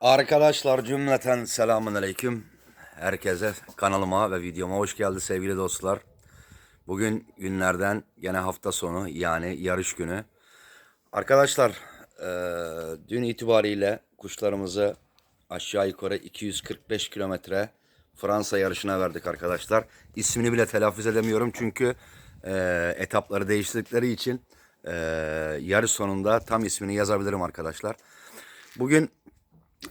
Arkadaşlar cümleten selamun aleyküm. Herkese kanalıma ve videoma hoş geldi sevgili dostlar. Bugün günlerden gene hafta sonu yani yarış günü. Arkadaşlar eee, dün itibariyle kuşlarımızı aşağı yukarı 245 kilometre Fransa yarışına verdik arkadaşlar. İsmini bile telaffuz edemiyorum çünkü eee, etapları değiştirdikleri için eee, yarış sonunda tam ismini yazabilirim arkadaşlar. Bugün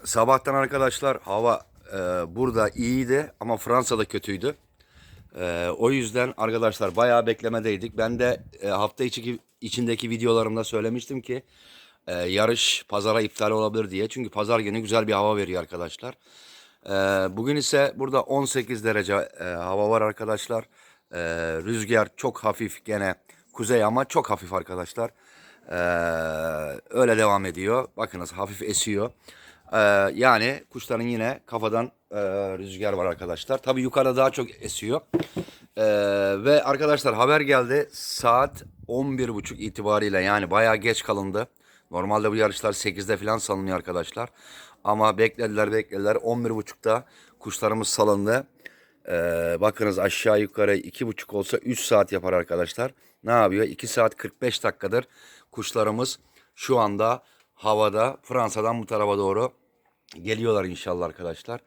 Sabahtan arkadaşlar hava e, burada iyiydi ama Fransa'da kötüydü. E, o yüzden arkadaşlar bayağı beklemedeydik. Ben de e, hafta içi içindeki videolarımda söylemiştim ki e, yarış pazara iptal olabilir diye. Çünkü pazar günü güzel bir hava veriyor arkadaşlar. E, bugün ise burada 18 derece e, hava var arkadaşlar. E, rüzgar çok hafif gene kuzey ama çok hafif arkadaşlar. E, öyle devam ediyor. Bakınız hafif esiyor. Ee, yani kuşların yine kafadan e, rüzgar var arkadaşlar. Tabii yukarıda daha çok esiyor. Ee, ve arkadaşlar haber geldi saat 11.30 itibariyle yani bayağı geç kalındı. Normalde bu yarışlar 8'de falan salınıyor arkadaşlar. Ama beklediler beklediler 11.30'da kuşlarımız salındı. Ee, bakınız aşağı yukarı 2.5 olsa 3 saat yapar arkadaşlar. Ne yapıyor? 2 saat 45 dakikadır kuşlarımız şu anda havada Fransa'dan bu tarafa doğru geliyorlar inşallah arkadaşlar.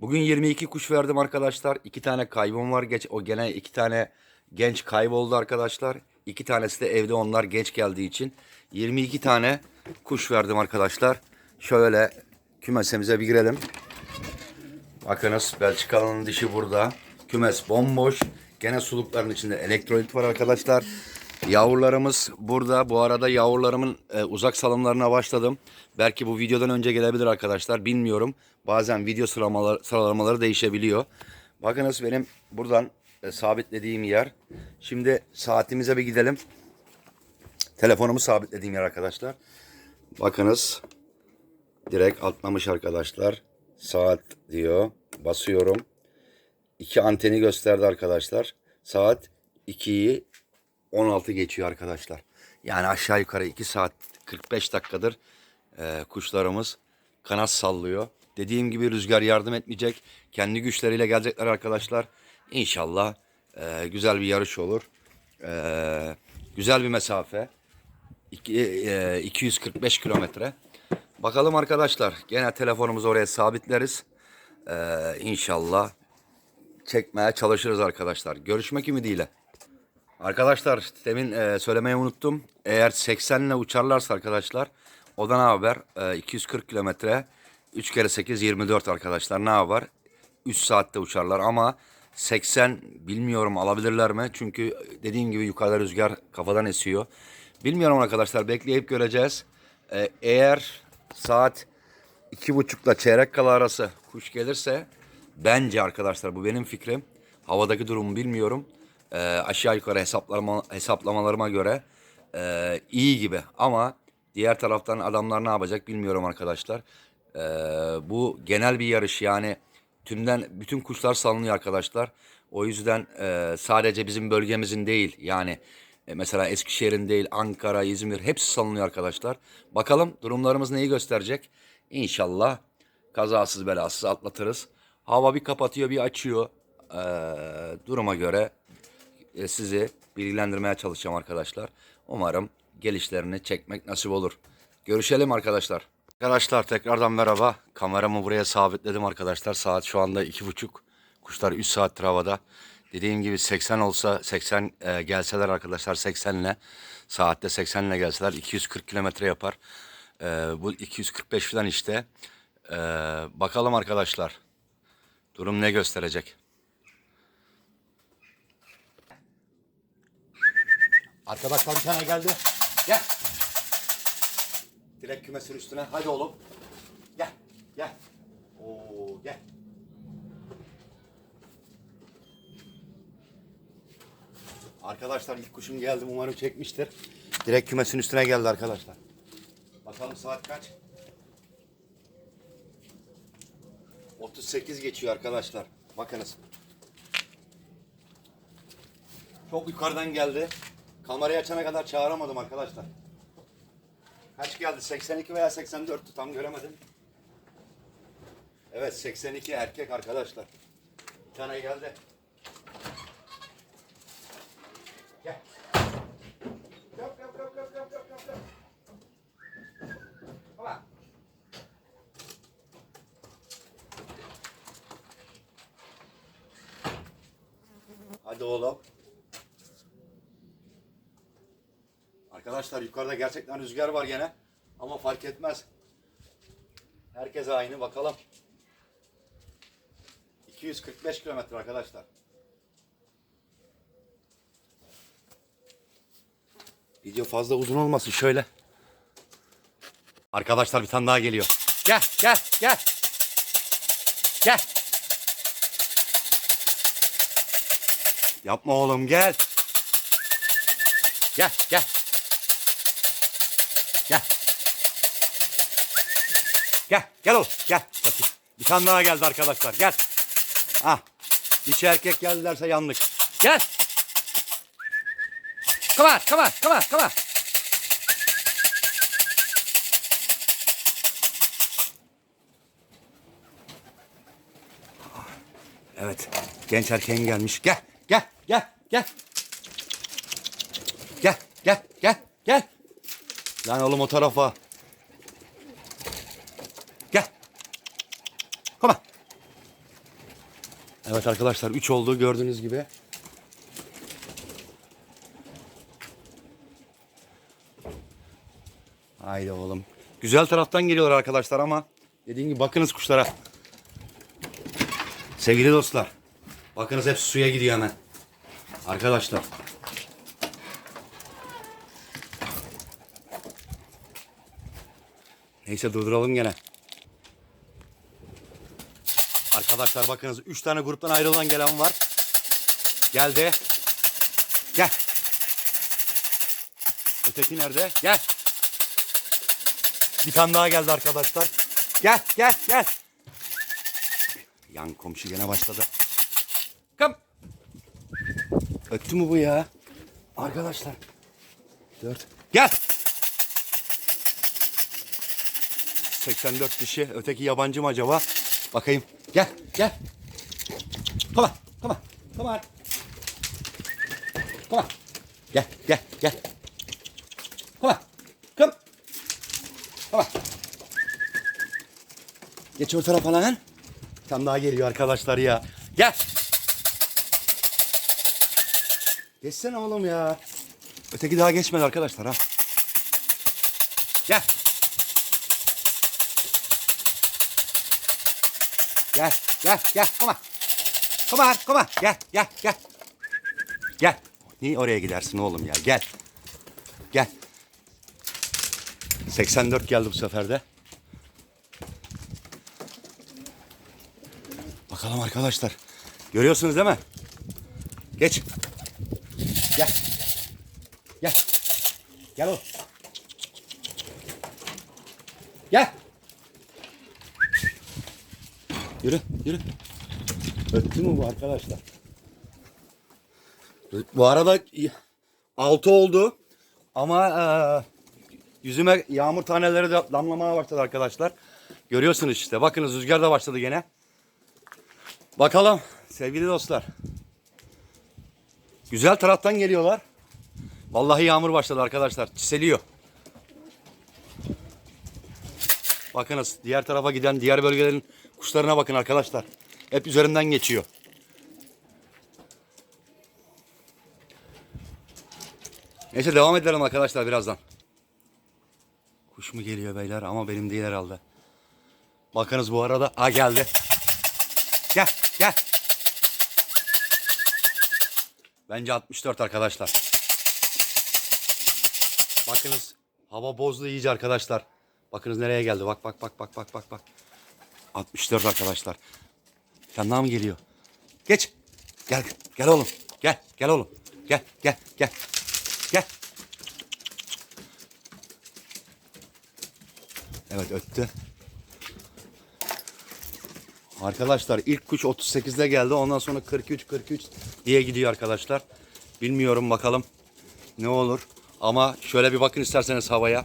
Bugün 22 kuş verdim arkadaşlar. 2 tane kaybım var. Geç o gene 2 tane genç kayboldu arkadaşlar. 2 tanesi de evde onlar geç geldiği için 22 tane kuş verdim arkadaşlar. Şöyle kümesimize bir girelim. Bakınız Belçikalı'nın dişi burada. Kümes bomboş. Gene sulukların içinde elektrolit var arkadaşlar. Yavrularımız burada. Bu arada yavrularımın e, uzak salımlarına başladım. Belki bu videodan önce gelebilir arkadaşlar. Bilmiyorum. Bazen video sıralamaları, sıralamaları değişebiliyor. Bakınız benim buradan e, sabitlediğim yer. Şimdi saatimize bir gidelim. Telefonumu sabitlediğim yer arkadaşlar. Bakınız. Direkt atlamış arkadaşlar. Saat diyor. Basıyorum. İki anteni gösterdi arkadaşlar. Saat 2'yi 16 geçiyor arkadaşlar. Yani aşağı yukarı 2 saat 45 dakikadır e, kuşlarımız kanat sallıyor. Dediğim gibi rüzgar yardım etmeyecek. Kendi güçleriyle gelecekler arkadaşlar. İnşallah e, güzel bir yarış olur. E, güzel bir mesafe. İki- e, 245 kilometre. Bakalım arkadaşlar. Gene telefonumuzu oraya sabitleriz. E, inşallah çekmeye çalışırız arkadaşlar. Görüşmek ümidiyle. Arkadaşlar demin e, söylemeyi unuttum. Eğer 80 ile uçarlarsa arkadaşlar o da ne haber? E, 240 kilometre 3 kere 8 24 arkadaşlar ne haber? 3 saatte uçarlar ama 80 bilmiyorum alabilirler mi? Çünkü dediğim gibi yukarıda rüzgar kafadan esiyor. Bilmiyorum arkadaşlar bekleyip göreceğiz. E, eğer saat iki buçukla çeyrek kala arası kuş gelirse bence arkadaşlar bu benim fikrim. Havadaki durumu bilmiyorum. Ee, aşağı yukarı hesaplama, hesaplamalarıma göre e, iyi gibi ama diğer taraftan adamlar ne yapacak bilmiyorum arkadaşlar. Ee, bu genel bir yarış yani tümden bütün kuşlar salınıyor arkadaşlar. O yüzden e, sadece bizim bölgemizin değil yani e, mesela Eskişehir'in değil Ankara, İzmir hepsi salınıyor arkadaşlar. Bakalım durumlarımız neyi gösterecek? İnşallah kazasız belasız atlatırız. Hava bir kapatıyor bir açıyor. Ee, duruma göre e, sizi bilgilendirmeye çalışacağım arkadaşlar. Umarım gelişlerini çekmek nasip olur. Görüşelim arkadaşlar. Arkadaşlar tekrardan merhaba. Kameramı buraya sabitledim arkadaşlar. Saat şu anda iki buçuk. Kuşlar 3 saattir havada. Dediğim gibi 80 olsa 80 e, gelseler arkadaşlar 80 ile saatte 80 ile gelseler 240 kilometre yapar. E, bu 245 falan işte. E, bakalım arkadaşlar. Durum ne gösterecek? Arkadaşlar bir tane geldi. Gel. Direkt kümesin üstüne. Hadi oğlum. Gel. Gel. Oo gel. Arkadaşlar ilk kuşum geldi. Umarım çekmiştir. Direkt kümesin üstüne geldi arkadaşlar. Bakalım saat kaç? 38 geçiyor arkadaşlar. Bakınız. Çok yukarıdan geldi. Kamerayı açana kadar çağıramadım arkadaşlar. Kaç geldi? 82 veya 84'tü tam göremedim. Evet 82 erkek arkadaşlar. Bir tane geldi. Arkadaşlar yukarıda gerçekten rüzgar var gene. Ama fark etmez. Herkes aynı bakalım. 245 kilometre arkadaşlar. Video fazla uzun olmasın şöyle. Arkadaşlar bir tane daha geliyor. Gel gel gel. Gel. Yapma oğlum gel. Gel gel. Gel. Gel gel oğlum gel. Bakayım. Bir tane daha geldi arkadaşlar gel. Ah. İki erkek geldilerse yandık. Gel. Come on, come on, come on, come on. Evet. Genç erkeğin gelmiş. Gel, gel, gel, gel. Gel, gel, gel, gel. Lan oğlum o tarafa. Gel. On. Evet arkadaşlar 3 oldu gördüğünüz gibi. Haydi oğlum. Güzel taraftan geliyorlar arkadaşlar ama dediğim gibi bakınız kuşlara. Sevgili dostlar. Bakınız hep suya gidiyor hemen. Arkadaşlar. Neyse durduralım gene. Arkadaşlar bakınız 3 tane gruptan ayrılan gelen var. Geldi. Gel. Öteki nerede? Gel. Bir tane daha geldi arkadaşlar. Gel gel gel. Yan komşu gene başladı. Kam. Öttü mü bu ya? Arkadaşlar. Dört. Gel. 84 dişi. Öteki yabancı mı acaba? Bakayım. Gel gel. Come on. Come on. Come on. Come on. Gel gel gel. Come on. Come. Come on. Geç o tarafa lan. Tane daha geliyor arkadaşlar ya. Gel. Geçsene oğlum ya. Öteki daha geçmedi arkadaşlar ha. Gel. Gel, gel, gel. Come on. Come on, come on. Gel, gel, gel. Gel. Niye oraya gidersin oğlum ya? Gel. Gel. 84 geldi bu sefer de. Bakalım arkadaşlar. Görüyorsunuz değil mi? Geç. Gel. Gel. Gel oğlum. Gel. Yürü, yürü. Öttü mü bu arkadaşlar? Bu arada altı oldu. Ama eee, yüzüme yağmur taneleri de damlamaya başladı arkadaşlar. Görüyorsunuz işte. Bakınız rüzgar da başladı gene. Bakalım sevgili dostlar. Güzel taraftan geliyorlar. Vallahi yağmur başladı arkadaşlar. Çiseliyor. Bakınız diğer tarafa giden diğer bölgelerin kuşlarına bakın arkadaşlar. Hep üzerinden geçiyor. Neyse devam edelim arkadaşlar birazdan. Kuş mu geliyor beyler ama benim değil herhalde. Bakınız bu arada. Ha geldi. Gel gel. Bence 64 arkadaşlar. Bakınız hava bozdu iyice arkadaşlar. Bakınız nereye geldi. Bak bak bak bak bak bak bak. 64 arkadaşlar. Tane daha geliyor? Geç. Gel gel oğlum. Gel gel oğlum. Gel gel gel. Gel. Evet öttü. Arkadaşlar ilk kuş 38'de geldi. Ondan sonra 43 43 diye gidiyor arkadaşlar. Bilmiyorum bakalım ne olur. Ama şöyle bir bakın isterseniz havaya.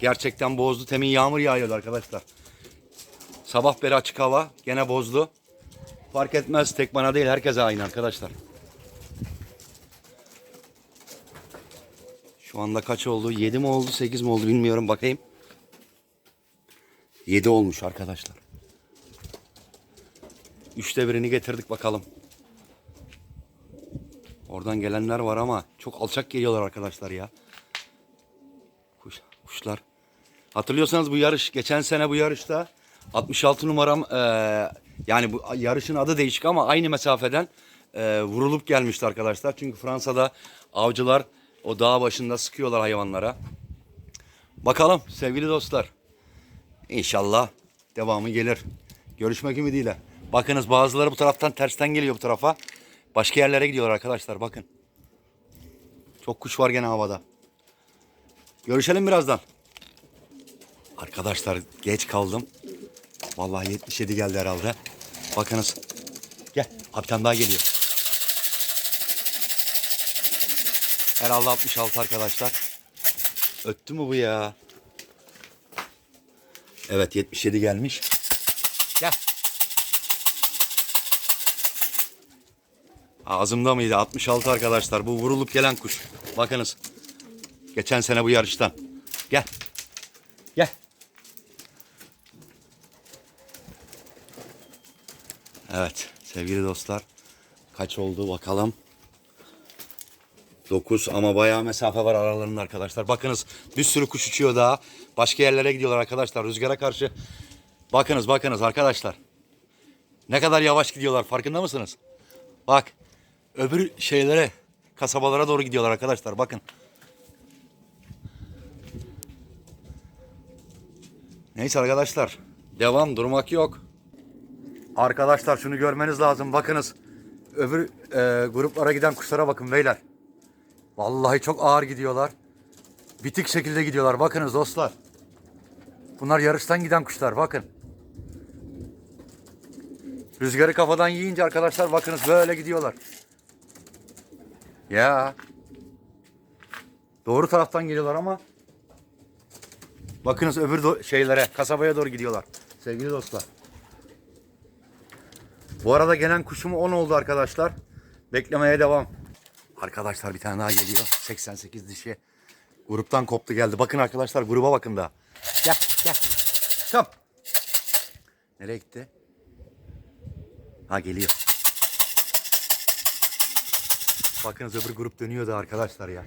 Gerçekten bozdu. Temin yağmur yağıyordu arkadaşlar. Sabah beri açık hava. Gene bozdu. Fark etmez. Tek bana değil. Herkese aynı arkadaşlar. Şu anda kaç oldu? 7 mi oldu? 8 mi oldu bilmiyorum. Bakayım. 7 olmuş arkadaşlar. Üçte birini getirdik bakalım. Oradan gelenler var ama çok alçak geliyorlar arkadaşlar ya. Kuş, kuşlar. Hatırlıyorsanız bu yarış geçen sene bu yarışta 66 numaram eee, yani bu yarışın adı değişik ama aynı mesafeden eee, vurulup gelmişti arkadaşlar. Çünkü Fransa'da avcılar o dağ başında sıkıyorlar hayvanlara. Bakalım sevgili dostlar. İnşallah devamı gelir. Görüşmek ümidiyle. Bakınız bazıları bu taraftan tersten geliyor bu tarafa. Başka yerlere gidiyorlar arkadaşlar bakın. Çok kuş var gene havada. Görüşelim birazdan. Arkadaşlar geç kaldım. Vallahi 77 geldi herhalde. Bakınız. Gel. Tane daha geliyor. Herhalde 66 arkadaşlar. Öttü mü bu ya? Evet 77 gelmiş. Gel. Ağzımda mıydı? 66 arkadaşlar. Bu vurulup gelen kuş. Bakınız. Geçen sene bu yarıştan. Gel. Evet sevgili dostlar. Kaç oldu bakalım. 9 ama bayağı mesafe var aralarında arkadaşlar. Bakınız bir sürü kuş uçuyor daha. Başka yerlere gidiyorlar arkadaşlar rüzgara karşı. Bakınız bakınız arkadaşlar. Ne kadar yavaş gidiyorlar farkında mısınız? Bak öbür şeylere kasabalara doğru gidiyorlar arkadaşlar bakın. Neyse arkadaşlar devam durmak yok. Arkadaşlar şunu görmeniz lazım bakınız. Öbür e, gruplara giden kuşlara bakın beyler. Vallahi çok ağır gidiyorlar. Bitik şekilde gidiyorlar. Bakınız dostlar. Bunlar yarıştan giden kuşlar. Bakın. Rüzgarı kafadan yiyince arkadaşlar bakınız böyle gidiyorlar. Ya. Doğru taraftan geliyorlar ama bakınız öbür şeylere, kasabaya doğru gidiyorlar. Sevgili dostlar. Bu arada gelen kuşum 10 oldu arkadaşlar. Beklemeye devam. Arkadaşlar bir tane daha geliyor. 88 dişi. Gruptan koptu geldi. Bakın arkadaşlar gruba bakın da. Gel gel. Kom. Nereye gitti? Ha geliyor. Bakınız öbür grup dönüyordu arkadaşlar ya.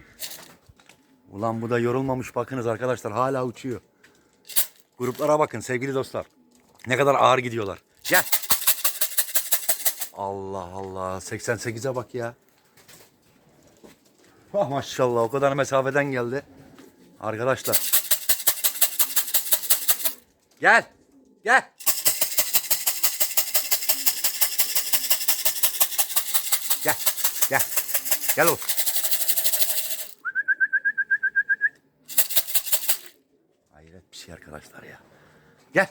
Ulan bu da yorulmamış bakınız arkadaşlar hala uçuyor. Gruplara bakın sevgili dostlar. Ne kadar ağır gidiyorlar. Gel. Allah Allah 88'e bak ya. Ah maşallah o kadar mesafeden geldi. Arkadaşlar. Gel. Gel. Gel. Gel. Gel oğlum. Hayret bir şey arkadaşlar ya. Gel.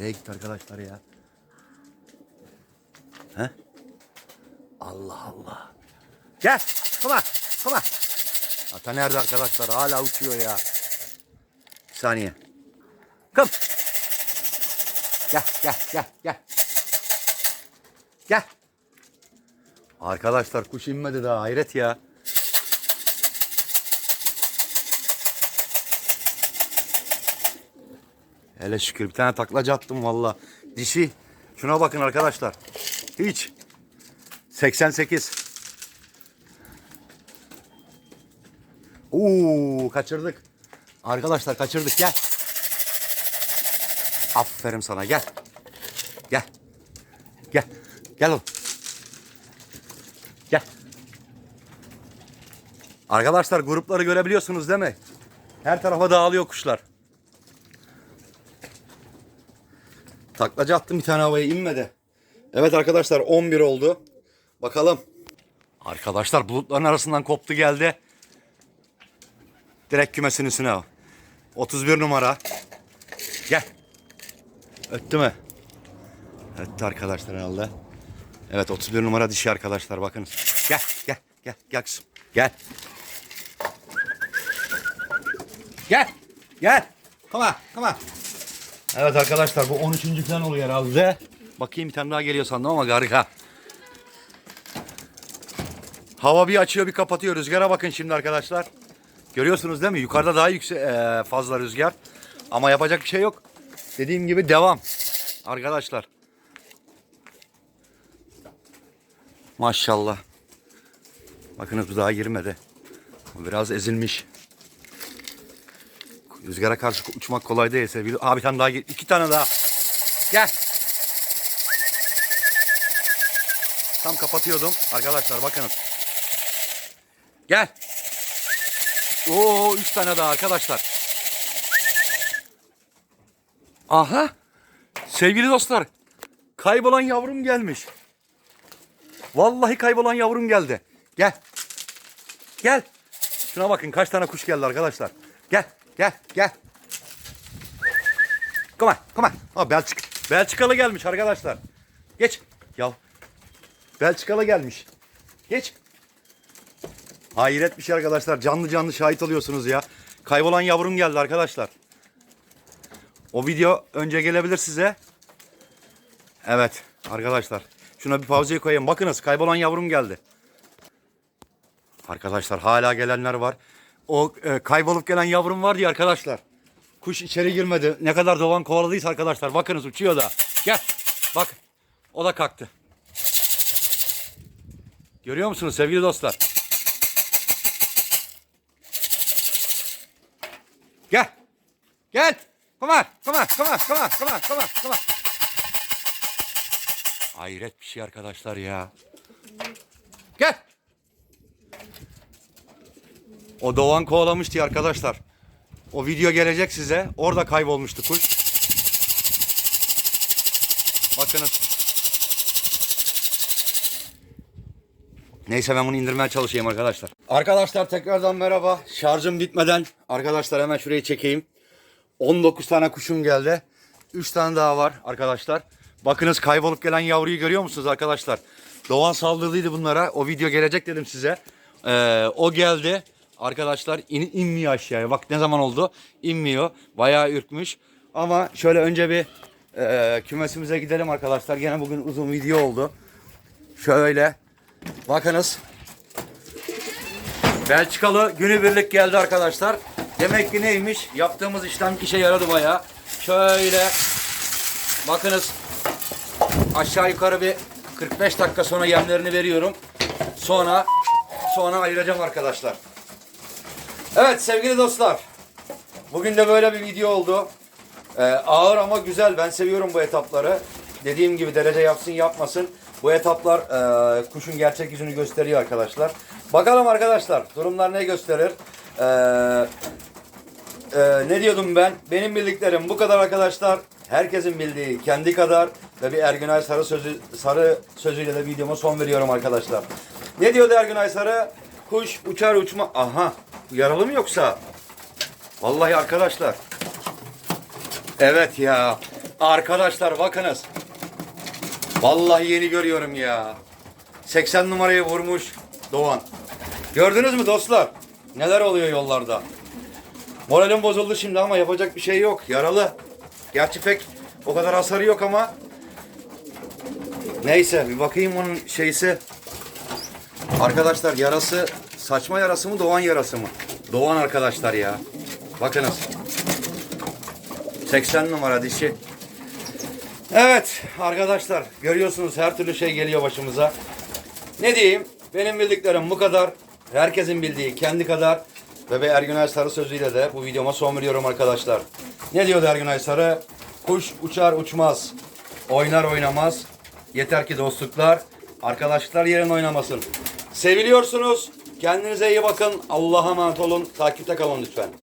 Nereye gitti arkadaşlar ya? He? Allah Allah. Gel. Come on. Ata nerede arkadaşlar? Hala uçuyor ya. Bir saniye. Come. Gel gel gel gel. Gel. Arkadaşlar kuş inmedi daha hayret ya. Hele şükür bir tane taklacı attım valla. Dişi. Şuna bakın arkadaşlar. Hiç. 88. Oo kaçırdık. Arkadaşlar kaçırdık gel. Aferin sana gel. Gel. Gel. Gel oğlum. Gel. Arkadaşlar grupları görebiliyorsunuz değil mi? Her tarafa dağılıyor kuşlar. Taklacı attım bir tane havaya inmedi. Evet arkadaşlar 11 oldu. Bakalım. Arkadaşlar bulutların arasından koptu geldi. Direkt kümesin üstüne. 31 numara. Gel. Öttü mü? Öttü arkadaşlar herhalde. Evet 31 numara dişi arkadaşlar bakın. Gel gel gel gel kızım. Gel. Gel. Gel. Come on. Come on. Evet arkadaşlar bu 13. falan oluyor herhalde. Bakayım bir tane daha geliyor sandım ama harika. Hava bir açıyor bir kapatıyor. Rüzgara bakın şimdi arkadaşlar. Görüyorsunuz değil mi? Yukarıda daha yüksek eee, fazla rüzgar. Ama yapacak bir şey yok. Dediğim gibi devam. Arkadaşlar. Maşallah. Bakınız bu daha girmedi. Biraz ezilmiş. Rüzgara karşı uçmak kolay değil sevgili. Abi bir tane daha gel- iki tane daha. Gel. Tam kapatıyordum. Arkadaşlar bakınız. Gel. Oo üç tane daha arkadaşlar. Aha. Sevgili dostlar. Kaybolan yavrum gelmiş. Vallahi kaybolan yavrum geldi. Gel. Gel. Şuna bakın kaç tane kuş geldi arkadaşlar. Gel. Gel. Gel. Come on. Come on. Aa, Belçik, Belçikalı gelmiş arkadaşlar. Geç. Ya. Belçikalı gelmiş. Geç. Hayret bir şey arkadaşlar. Canlı canlı şahit oluyorsunuz ya. Kaybolan yavrum geldi arkadaşlar. O video önce gelebilir size. Evet arkadaşlar. Şuna bir pauzayı koyayım. Bakınız kaybolan yavrum geldi. Arkadaşlar hala gelenler var. O e, kaybolup gelen yavrum var diye arkadaşlar. Kuş içeri girmedi. Ne kadar dolan kovaladıysa arkadaşlar. Bakınız uçuyor da. Gel. Bak. O da kalktı. Görüyor musunuz sevgili dostlar? Gel. Gel. Come on. Come on. Come on. Come on. Come on. Come on. Come on. Hayret bir şey arkadaşlar ya. Gel. O Doğan kovalamıştı ya arkadaşlar. O video gelecek size. Orada kaybolmuştu kuş. Bakınız. Neyse ben bunu indirmeye çalışayım arkadaşlar. Arkadaşlar tekrardan merhaba. Şarjım bitmeden arkadaşlar hemen şurayı çekeyim. 19 tane kuşum geldi. 3 tane daha var arkadaşlar. Bakınız kaybolup gelen yavruyu görüyor musunuz arkadaşlar? Doğan saldırdıydı bunlara. O video gelecek dedim size. Ee, o geldi. Arkadaşlar in, inmiyor aşağıya. Bak ne zaman oldu? İnmiyor. Bayağı ürkmüş. Ama şöyle önce bir e, kümesimize gidelim arkadaşlar. Gene bugün uzun video oldu. Şöyle. Bakınız. Belçikalı günübirlik geldi arkadaşlar. Demek ki neymiş? Yaptığımız işlem işe yaradı bayağı. Şöyle bakınız aşağı yukarı bir 45 dakika sonra yemlerini veriyorum. Sonra sonra ayıracağım arkadaşlar. Evet sevgili dostlar. Bugün de böyle bir video oldu. Ee, ağır ama güzel. Ben seviyorum bu etapları. Dediğim gibi derece yapsın yapmasın. Bu etaplar e, kuşun gerçek yüzünü gösteriyor arkadaşlar. Bakalım arkadaşlar durumlar ne gösterir. Ee, e, ne diyordum ben? Benim bildiklerim bu kadar arkadaşlar. Herkesin bildiği kendi kadar ve bir Ergünay Sarı sözü sarı sözüyle de videoma son veriyorum arkadaşlar. Ne diyordu Ergünay Sarı? Kuş uçar uçma. Aha. Yaralı mı yoksa? Vallahi arkadaşlar. Evet ya. Arkadaşlar bakınız. Vallahi yeni görüyorum ya. 80 numarayı vurmuş Doğan. Gördünüz mü dostlar? Neler oluyor yollarda? Moralim bozuldu şimdi ama yapacak bir şey yok. Yaralı. Gerçi pek o kadar hasarı yok ama. Neyse bir bakayım onun şeysi. Arkadaşlar yarası saçma yarası mı Doğan yarası mı? Doğan arkadaşlar ya. Bakınız. 80 numara dişi. Evet arkadaşlar görüyorsunuz her türlü şey geliyor başımıza. Ne diyeyim? Benim bildiklerim bu kadar. Herkesin bildiği kendi kadar. Ve Ergünay Sarı sözüyle de bu videoma son veriyorum arkadaşlar. Ne diyordu Ergünay Sarı? Kuş uçar uçmaz. Oynar oynamaz. Yeter ki dostluklar, arkadaşlıklar yerin oynamasın. Seviliyorsunuz. Kendinize iyi bakın. Allah'a emanet olun. Takipte kalın lütfen.